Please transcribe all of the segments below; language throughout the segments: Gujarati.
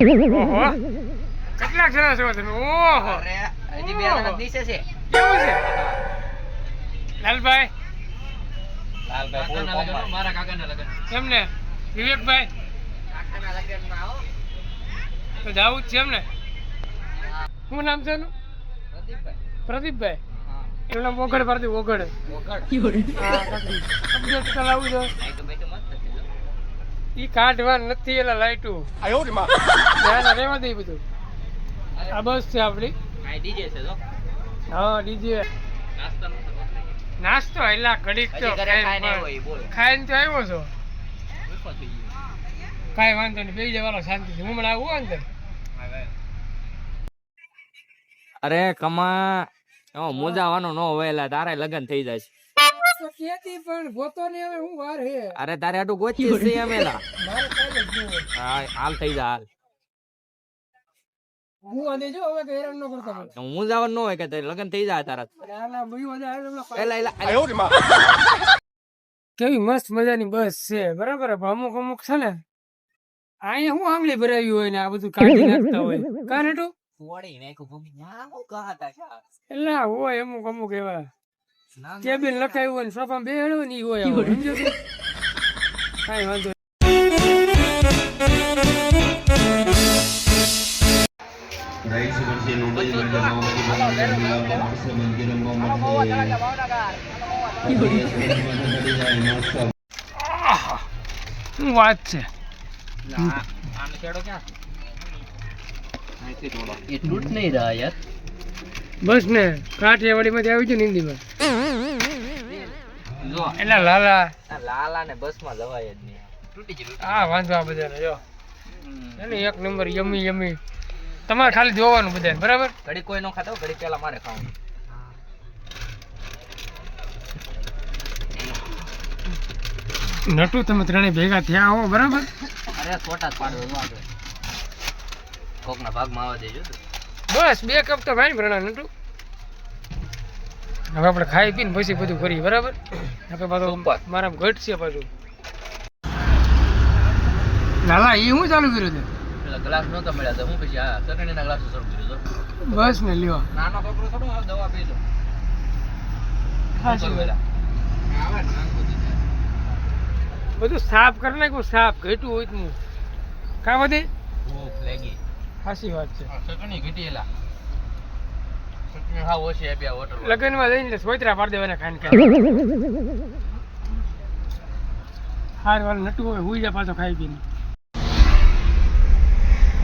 ઓહો. કેટલા જણા છો તમે? ઓહો. અરે હજી બે જણા નીચે છે. કેવું છે? લાલભાઈ? લાલભાઈ ફૂલ કોમમાં. મારા કાકાના લગન. એમને વિવેકભાઈ? કાકાના લગ્નમાં આવો. તો જાવું જ છે એમને. શું નામ છે એનું? પ્રદીપભાઈ. પ્રદીપભાઈ? નામ ઓગડ પાડતી ઓગડ. હા અપડેટ ચલાવું છે. ઈ કાઢવા નથી એલા લાઈટું ના રહેવા દે બધું. આ બસ છે આપણી આ ડીજે છે જો. હા ડીજે. તો છે. નાસ્તો એલા ઘડીક તો ખાઈને તો આવ્યો છો. કાંઈ વાંધો નહીં બેસી જવાનો શાંતિ હું હમણાં આવું અંદર. અરે કમા મોજા મુજાવાનો ન હોય તારે લગ્ન થઈ જાય તો કેતી પણ ગોતો ને હવે હું વાર હે? અરે તારે આટું ગોતી છે અમે. હા, હાલ થઈ જા હાલ. હું અને જો હવે હેરાન ન કરતા મને. હું જવાનું ન હોય કે તારે લગન થઈ જાય તારા. એલા આલા બયું બધા આલે હમણાં એલા એલા કેવી મસ્ત મજાની બસ છે બરાબર? પણ અમુક અમુક છે ને અહીંયા હું આંગળી ભરાવી હોય ને આ બધું કાઢી નાખતા હોય. કાં હેઠું ફોડી નાખ્યું ભૂમિ. ના, હું કહાતા છે. એટલે હોય અમુક અમુક એવા. કેબિન લખાયું હોય ને સોફામાં બેહાડ્યો ને હોય સમજો સમજ્યો કાંઈ વાંધો! શું વાત છે? બસ ને કાઠિયાવાડી માંથી આવી ગયું ને હિન્દીમાં. જો. એટલે લાલા. લાલા ને બસમાં જવાય જ નહીં. તૂટી ગયું આ વાંધો આ બધાને જો. એને એક નંબર યમી યમી. તમારે ખાલી જોવાનું બધાને બરાબર? ઘડી કોઈ નો ખાતો ઘડી પેલા મારે ખાવું નટુ તમે ત્રણે ભેગા થયા હો બરાબર? અરે ફોટા જ પાડો જો આગળ. કોક ના ભાગમાં આવવા દેજો. બસ બે કપ તો ભાઈ ભરણા નટુ. હવે આપણે ખાઈ પીને પછી બધું કરીએ બરાબર? આપણે પાછો મારા ઘટ છે પાછું. લાલા એ હું ચાલુ કર્યું હતું ગ્લાસ નતો મળ્યા તો હું પછી આ ચટણી ગ્લાસ શરૂ કર્યો તો. બસ ને લ્યો. નાનો છોકરો થોડો દવા પીજો ખાસી બધું સાફ કરી નાખ્યું સાફ ઘટ્યું હોય તો કા બધી? ભૂખ વાત છે. હા ઓછી આપ્યા હોટલ લગ્નમાં જઈને સોયત્રા પાડી દેવાના ખાઈને ખાઈને હાર વાળ નટુ હોય હુઈ જા પાછો ખાઈ પીને.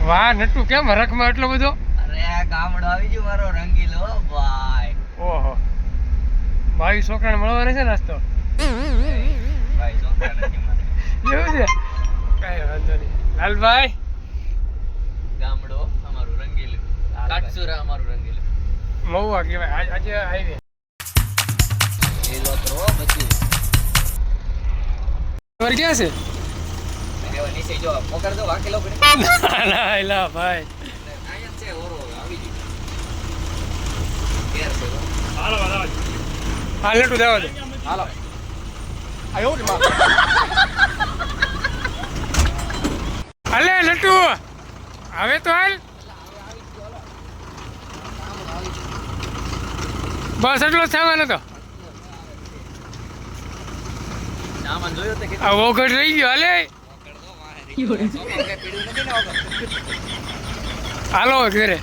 વાહ નટુ કેમ હરખમાં એટલો બધો? અરે ગામડો આવી ગયો મારો રંગીલો ભાઈ. ઓહો. ભાઈ છોકરાને મળવાના છે નાસ્તો? ભાઈ એવું છે? કાંઈ વાંધો નહીં. લાલભાઈ? ગામડો અમારું રંગીલું. કાટસુરા અમારું રંગીલું. મહુવા કહેવાય. આજે હાઈવે તમારે ક્યાં છે? હવે નીચે જો પકડ દો વાકેલો પડે ના ના એલા ભાઈ. આયા છે ઓરો આવી ગયું છે હા લટુ દેવા દે હાલો હાલે લટુ. હવે તો હાલ. બસ એટલો જ સામાન હતો આ વોગડ રહી ગયો હાલે. હાલો ઘરે.